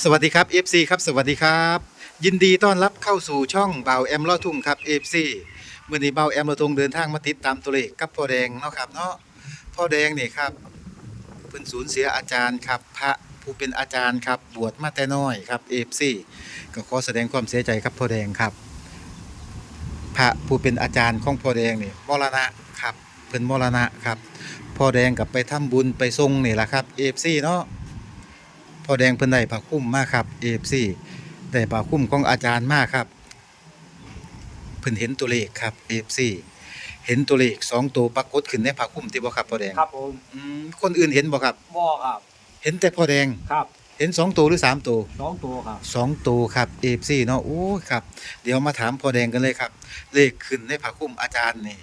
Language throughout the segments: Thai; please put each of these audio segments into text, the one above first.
สวัสดีครับ FC ครับสวัสดีครับ ยินดีต้อนรับเข้าสู่ช่องเบาแอมลอทุ่งครับ FC เมื่อนี้เบาแอมลอทุ่งเดินทางมาติดตามตัวเลขกับพ่อแดงเนาะครับเนาะพ่อแดงนี่ครับเพิ่นสูญเสียอาจารย์ครับ พระผู้เป็นอาจารย์ครับบวชมาแต่น้อยครับ FC ก็ขอแสดงความเสียใจครับพ่อแดงครับ พระผู้เป็นอาจารย์ของพ่อแดงนี่มรณะครับเพิ่นมรณะครับพ่อแดงกับไปทำบุญไปทรงนี่แหละครับ FC เนาะ อแดงเพิ่นได้ผ้าคลุ้มมาครับ AFC ได้ผ้าคลุ้มของอาจารย์มาครับ เพิ่นเห็นตัวเลขครับ AFC เห็นตัวเลขสองตัวปรากฏขึ้นในผ้าคลุ้มที่บ่ครับพ่อแดงครับผมอืมคนอื่นเห็นบ่ครับ บ่ครับ เห็นแต่พ่อแดง ครับเห็นสองตัวหรือสามตัว สองตัวครับ สองตัวครับ AFC เนาะโอ้ยครับ เดี๋ยวมาถามพ่อแดงกันเลยครับ เลขขึ้นในผ้าคลุ้มอาจารย์นี่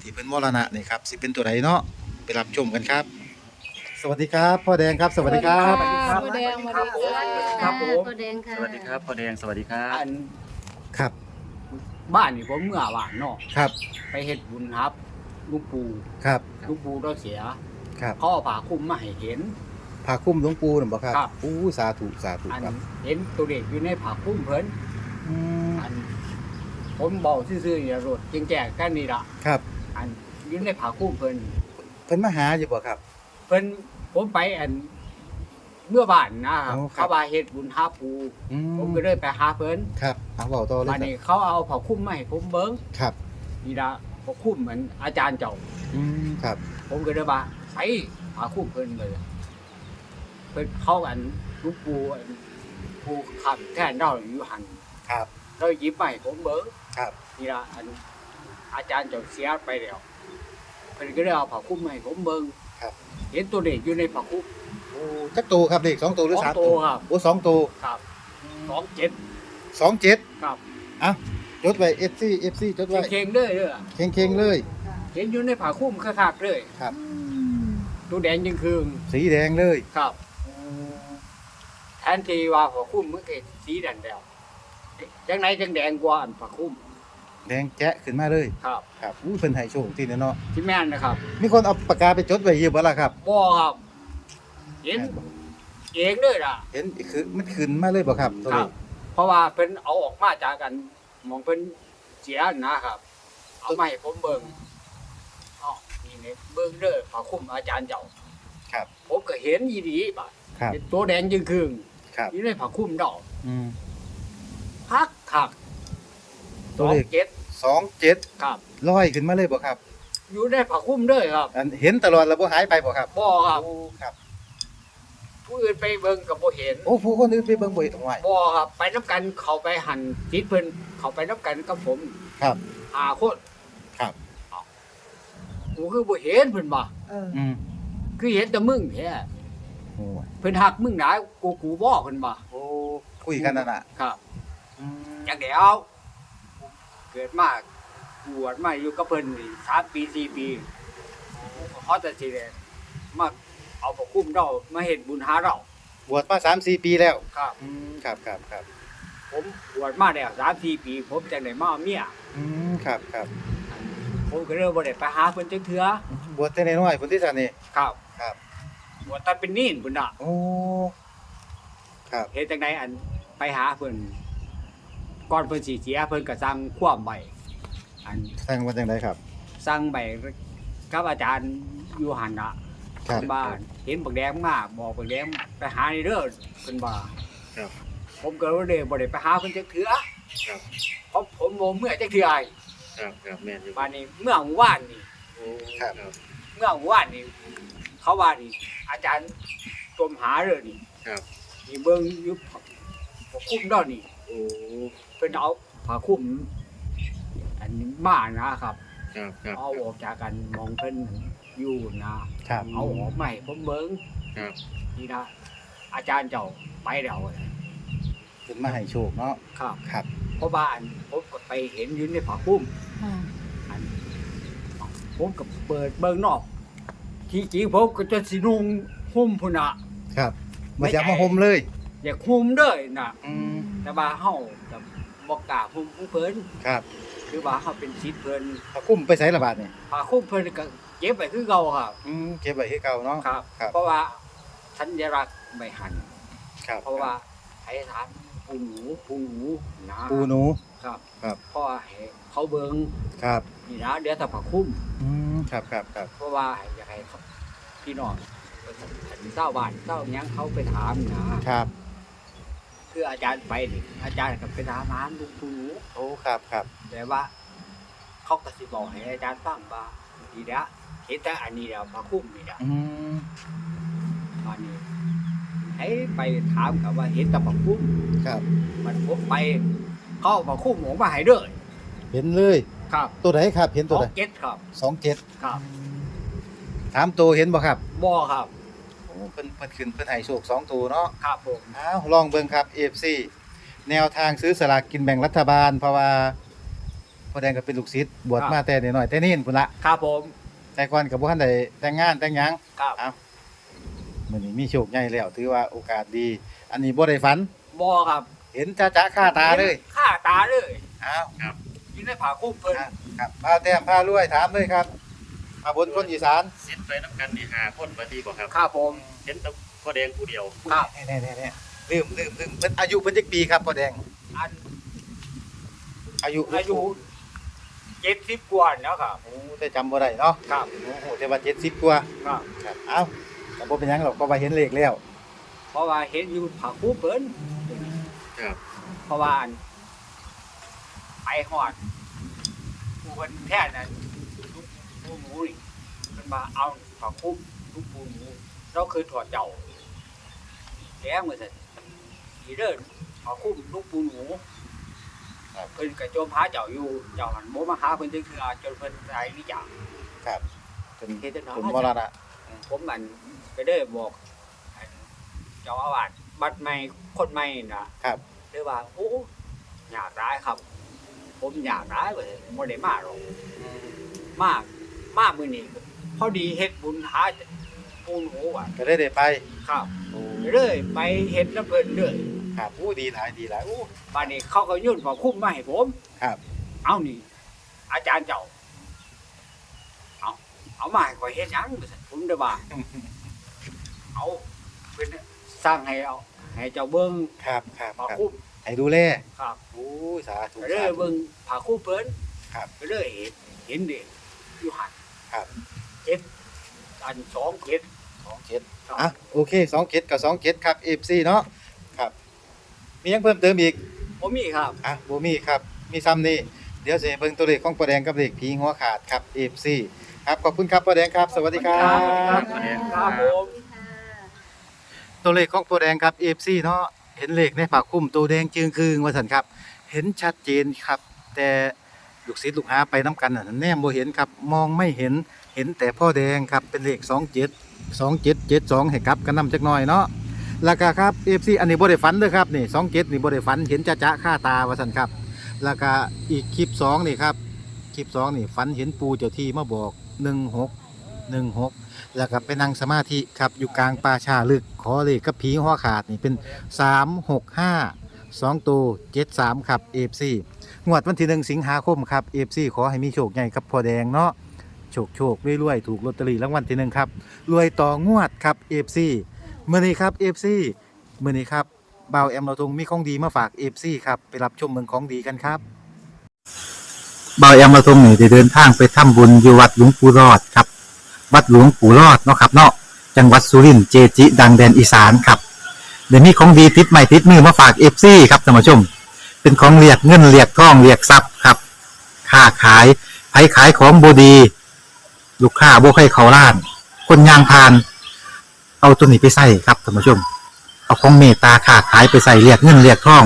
ที่เพิ่นมรณะนี่ครับสิเป็นตัวใดเนาะไปรับชมกันครับ สวัสดีครับ พ่อแดงครับ สวัสดีครับ สวัสดีครับพ่อแดงสวัสดีค่ะครับผมพ่อแดงค่ะสวัสดีครับพ่อแดงสวัสดีครับ อันครับ บ้านนี่ผมเมื่อวานเนาะครับ ไปเฮ็ดบุญครับลุงปู่ครับลุงปู่เราเสียครับเขาเอาผ้าคลุมมาให้เห็นผ้าคลุ้มหลวงปู่นั่นบ่ครับครับ อู้สาธุสาธุอันครับเห็นตัวเด็กอยู่ในผ้าคลุมเพิ่นอืมอันผมบอกซื่อๆอย่ารถจริงแจ้งกันนี่ล่ะครับ อันอยู่ในผ้าคลุมเพิ่นเพิ่นมาหาอยู่บ่ครับ เพิ่น ผมไปอันเมื่อบ้านนะครับอ๋อครับ เขาว่าเฮ็ดบุญหาปู อืผมก็เลยไปหาเพิ่นครับเอาเว้าต่อเลยบัดครันี้บเขาเอาผ้าคลุมมาให้ผมเบิ่งครับนี่ละผ้าคลุมเหมือนอาจารย์เจ้า อืมครับผมก็เลยว่าใส่ผ้าคลุมเพิ่นเลยเพิ่นเข้ากันลูกปูอันปูขับแท่นเราอยู่หันครับ เราหยิบไปผมเบิ่งครับ นี่ละอันอาจารย์เจ้าเสียไปแล้วเพิ่นก็เลยเอาผ้าคลุมมาให้ผมเบิ่งครับ เห็นตัวเด็กอยู่ในผ้าคลุมโอ้จักตัวครับเลขสองตัวหรือสองสามตัตัววครับ โอ้สองตัวครับสองเจ็ดสองเจ็ดครับอะจดไว้ FC FC จดไว้เข่งๆเด้อเด้อเข่งๆเลย เห็นอยู่ในผ้าคลุมคักๆเลยครับ ตัวแดงยิงคืงสีแดงเลยครับ แทนที่ว่าผ้าคลุมมันก็สีแดงแล้วจังไหนจังแดงกว่าอันผ้าคลุม แดงแจ๊ะขึ้นมาเลยครับครับอู้เพิ่นให้โชคที่เนี่ยเนาะที่แม่นนะครับมีคนเอาปากกาไปจดไว้อยู่บ่ล่ะครับบ่ครับเห็นเองเลยล่ะ เห็นคือมันขึ้นมาเลยบ่ครับตัวครัเลบขเพราะว่าเพิ่นเอาออกมาจากกันหมองเพิ่นเสียนะครับ เอามาให้ผมเบิ่งอ๋อนี่เนี่ยเบิ่งเด้อผ้าคลุมอาจารย์เจ้าครับผมก็เห็นอีดีบัดครับเห็นตัวแดงจึงคืงครับอยู่ในผ้าคลุมดอกอืมพักคักตัวเลขเจ็ด สองเจ็ดครับ ลอยขึ้นมาเลยบ่ครับ อยู่ในผ้าคลุมเด้อครับอันเห็นตลอดแล้วบ่หายไปบ่ครับบ่ครับ โอ้ครับ ผู้อื่นไปเบิ่งก็บ่เห็นโอ้ผู้คนอื่นไปเบิ่งบ่เห็นไหวบ่ครับ ไปน้ำกันเขาไปหันจิตเพิ่นเขาไปน้ำกันกับผมครับหาคนครับกูคือบ่เห็นเพิ่นบ่อืมคือเห็นแต่มึงแท้โอ้ยเพิ่นหักมึงหนากูกูบ่เพิ่นบ่โอ้คุยกันนั่นน่ะครับ อืมจังเดียว เกิดมาบวชมาอยู่กับเพิ่นนี่3ปี4ปีเขาจะสิได้มาเอาพระคุ้มเรามาเฮ็ดบุญหาเรา บวชมา3-4ปีแล้วครับ อืมครับครับครับผมบวชมาแล้ว3 4ปี ผมจังได้มาเอาเมียอืมครับครับผมก็เลยบ่ได้ไปหาเพิ่นจักเทื่อบวชแต่น้อยๆพุ่นที่ซั่นนี่ครับครับ บวชตอนเป็นนีนพุ่นน่ะโอ้ ครับ เฮ็ดจังไดอันไปหาเพิ่น ก่อนเพิ่นสิเสียเพิ่นก็สั่งความใบอันสร้างว่าจังไดครับ สั่งใบกับอาจารย์อยู่หั่นน่ะครับบ้านเห็นบักแดงมาบอกบักแดงไปหาในเด้อเพิ่นว่าครับ ผมก็บ่ได้บ่ได้ไปหาเพิ่นจักเทื่อครับเพราะผมบ่เมื่อจักเทื่อไอ้ครับครับแม่นอยู่บ้านนี้เมื่อวานนี่โอ้ครับเมื่อวานนี่เขาว่านี่อาจารย์ตมหาเด้อนี่ครับ นี่เบิ่งอยู่ผ้าคลุมดอกนี่ โอ้เพิ่นเอาผ้าคลุม อันนี้มานะครับ ครับครับเอาออกจากกันมองเพิ่นอยู่นะครับ เอาออกมาให้ผมเบิ่งครับนี่นะอาจารย์เจ้าไปแล้วเพิ่นมาให้โชคเนาะครับครับ เพราะว่าอันผมก็ไปเห็นอยู่ในผ้าคลุมอันผมก็เปิดเบิ่งนอกที่จริงผมก็จะสินุ่งห่มพุ่นน่ะ ครับมาจะมาห่มเลย อยากห่มเด้อน่ะอืม แต่ว่าเฮาจะบ่กล้าห่มผู้เพิ่นครับคือว่าเฮาเป็นศิษย์เพิ่นพระคุ้มไปไสละบาดนี่ผ้าคลุมเพิ่นก็เก็บไว้คือเก่าครับอืมเก็บไว้คือเก่าเนาะครับ ครับ เพราะว่าสัญลักษณ์ไม่หัน ครับเพราะว่าช้ทานปูหนูปูหนูนะปูหนู ครับครับ เพราะว่าให้เขาเบิงครับนี่นะเดี๋ยวแต่ผักคุ้ม อืมครับครับครับ เพราะว่าอยากให้เขาพี่น้องเจ้าบ้านเจ้าหยังเขาไปถามนะครับ คืออาจารย์ไปนี่อาจารย์ก็ไปถามหาลุงปูหนูโอ้ครับครับแต่ว่า เขาก็สิบอกให้อาจารย์ฟังว่าดีแล้วเห็นแต่อันนี้แล้วผักคุ้มนี่แล้วอืมตอนนี้ ให้ไปถามกับว่าเห็นแต่ผักคุ้มครับมันผมไป เขาเอาผักคุ้มหมูมาให้เด้อเห็นเลย ครับตัวไหนครับ เห็นสตัวอไหงนเก็ดครับสองเจ็ดครับถามตัวเห็นบ่ครับบ่ครับโอ้ เพิ่นเพิ่นขึ้นเพิ่นให้โชคสองตัวเนาะครับผมอ้าวลองเบิ่งครับ FC แนวทางซื้อสลากกินแบ่งรัฐบาลเพราะว่าพ่อแดงก็เป็นลูกศิษย์บวชมาแต่น้อยๆแต่นี่พุ่นละครับผมแต่ก่อนก็บ่ทันได้แต่งงานแต่งหยังครับอ้าวมื้อนี้มีโชคใหญ่แล้วถือว่าโอกาสดี อันนี้บ่ได้ฝันบ่ครับ เห็นจ้าๆค่าตาเลยค่าตาเลยอ้าวยินได้ผ่าคุ้มเพิ่นอะครับพาแต้มพารวยถามเลยครับ มาบนคนอีสานสิ้นไปน้ำกันนี่หาคนมาดีกว่าครับครับผมเห็นแต่พ่อแดงผู้เดียวครับแน่ๆๆๆลืมลืมลืมเพิ่นอายุเพิ่นจักปีครับพ่อแดงอันอายุอายุเจ็ดสิบกว่าแล้วครับโอ้แต่จำบ่ได้เนาะครับโอ้โหแต่ว่า70กว่าครับครับเอ้าก็บ่เป็นหยังหรอกเพราะว่าเห็นเลขแล้ว เพราะว่าเห็นอยู่ผ่าคุ้มเพิ่นครับเพราะว่าอันไปหอดผู้เพิ่นแท้นั้น ลูกผู้หมูนี่เพิ่นมาเอาผ่าคุ้มลูกผู้หมูเราเคยถอดเจ้าแล้วมื้อซั่นอีเด้อผ่าคุ้มลูกผู้หมูเพิ่นก็โจมหาเจ้าอยู่เจ้าหันบ่มาหาเพิ่นจังคือจนเพิ่นตายวิจารครับจนเฮ็ดจังจนมรณะผมมันไปได้บอกเจ้าอาวาสบัดใหม่คนใหม่นะครับเรียกว่าโอ้อยากร้ายครับ ผมอยากร้ายเลยบ่ได้มาหรอกมาก มากมื้อนี้พอดีเฮ็ดบุญหาปูนหูอะก็ได้ได้ไปครับโอ้เลยไปเฮ็ดน้ำเพิ่นเลยครับอู้ดีหลายดีหลายอู้บัดนี้เขาก็ยื่นผ้าคลุ้มมาให้ผม ครับ เอานี่ อาจารย์เจ้า เอาเอามาให้ข่อยเฮ็ดหยังว่าซั่นผมได้ว่าเอาเพิ่นสร้างให้เอาให้เจ้าเบิ่งครับครับผ้าครับคลุ้มให้ดูแลครับโอ้ยสาธุก็เลสายธุเบิ่งผ้าคลุ้มเพิ่นครับก็เลยเห็นเห็นเด็กอยู่หัน ครับ เจ็ดอันสองเจ็ดสองเจ็ดครับอะโอเคสองเจ็ดกับสองเจ็ดครับ FC เนาะครับมีหยังเพิ่มเติมอีกผมมีครับ อะบ่มีครับมีซ้ำนี่เดี๋ยวสิให้เบิ่งตัวเลขของป้าแดงกับเลขผีหัวขาดครับ FC ครับขอบคุณครับป้าแดงครับ สวัสดีครับสวัสดีครับผม ตัวเลขของป้าแดงครับ FC เนาะเห็นเลขในผักคุ้มตัวแดงจึงคืงว่าซั่นครับ เห็นชัดเจนครับ แต่ ลูกศิษย์ลูกหาไปน้กันน่ะแนมบ่เห็นครับ มองไม่เห็นเห็นแต่พ่อแดงครับเป็นเลข27 2772ให้กลับกันนำจักหน่อยเนาะแล้วก็ครับ FC อันนี้บ่ได้ฝันเด้อครับนี่27นี่บ่ได้ฝันเห็นจะๆค่าตาว่าซั่นครับแล้วก็อีกคลิปสองนี่ครับคลิปสองนี่ฝันเห็นปูเจ้าที่มาบอกหนึ่งหกหนึ่งหกแล้วก็ไปนั่งสมาธิครับอยู่กลางป่าชาลึกขอเลขกับผีหัวขาดนี่เป็นสามหกห้า สองตัวเจ็ดสามครับเอฟซีงวดวันที่หนึ่งสิงหาคมครับเอฟซีขอให้มีโชคใหญ่ครับพอแดงเนาะโชคโชครวยๆถูกลอตเตอรี่รางวัลที่หนึ่งครับรวยต่องวดครับเอฟซีเมื่อนี้ครับเอฟซีเมื่อนี้ครับบ่าวแอมเราทงมีของดีมาฝากเอฟซีครับไปรับชมเมืองของดีกันครับบายอมาตย์ทงนี่ได้เดินทางไปทำบุญอยู่วัดหลวงปู่รอดครับ วัดหลวงปู่รอดเนาะครับเนาะจังหวัดสุรินทร์เจจิ ดังแดนอีสานครับ เดี๋ยวนี้ของดีติดใหม่ติดมือมาฝากเอฟซีครับท่านผู้ชม เป็นของเรียกเงินเรียกทองเรียกทรัพย์ครับค้าขายไผขายของบดี ลูกค้าบ่ให้เขาล้าน คนยางพาน เอาตัวนี้ไปใส่ครับท่านผู้ชม เอาของเมตตาค้าขายไปใส่เรียกเงินเรียกทอง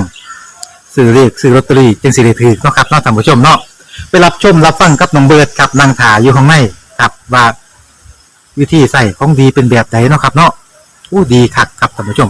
ซื้อเรียกซื้อลอตเตอรี่จึงสิได้ถือเนาะครับเนาะท่านผู้ชมเนาะไปรับชมรับฟังกับน้องเบิร์ดครับนางถาอยู่ข้างในครับว่าวิธีใส่ของดีเป็นแบบไหนเนาะครับ เนาะอู้ดีคักครับท่านผู้ชม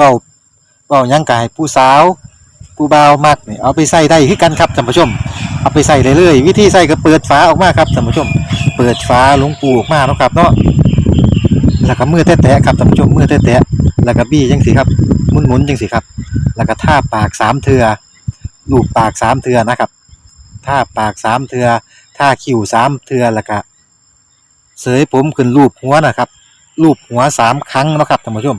เว้าเว้าหยังกายผู้สาวผู้บ่าวมักนี่เอาไปใส่ได้คือกันครับท่านผู้ชม เอาไปใส่เลยเลยวิธีใส่ก็เปิดฝาออกมาครับท่านผู้ชม เปิดฝาหลวงปูออกมาเนาะครับเนาะแล้วก็มือแตะๆครับท่านผู้ชมมือแตะๆแล้วก็บี้จังสิครับหมุนๆจังสิครับ แล้วก็ท่าปากสามเทือลูบปากสามเทือนะครับท่าปากสามเทือท่าคิ้วสามเทือแล้วก็เสยผมขึ้นรูปหัวนะครับรูปหัวสามครั้งนะครับท่านผู้ชม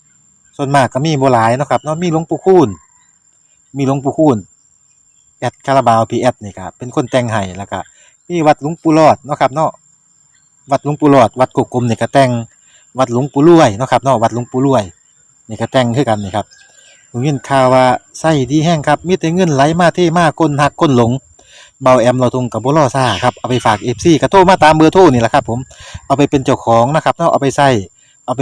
ส่วนมากก็มีโบหลายเนาะครับเนาะมีหลวงปู่คูณมีหลวงปู่คูณแอดคาราบาวพีแอดนี่ครับเป็นคนแต่งให้แล้วก็มีวัดหลวงปู่รอดเนาะครับเนาะวัดหลวงปู่รอด วัดกกกลมนี่ก็แต่งวัดหลวงปู่รวยเนาะครับเนาะวัดหลวงปู่รวยนี่ก็แต่งคือกันนี่ครับผมยินข่าวว่าไส้ดีแห้งครับมีแต่เงินไหลมาเทมาคนหักคนหลงเบาแอมเราทงกับบุรอซ่าครับเอาไปฝากเอฟซีกระโทรมาตามเบอร์โทรนี่แหละครับผมเอาไปเป็นเจ้าของนะครับเนาะเอาไปใส่เอาไป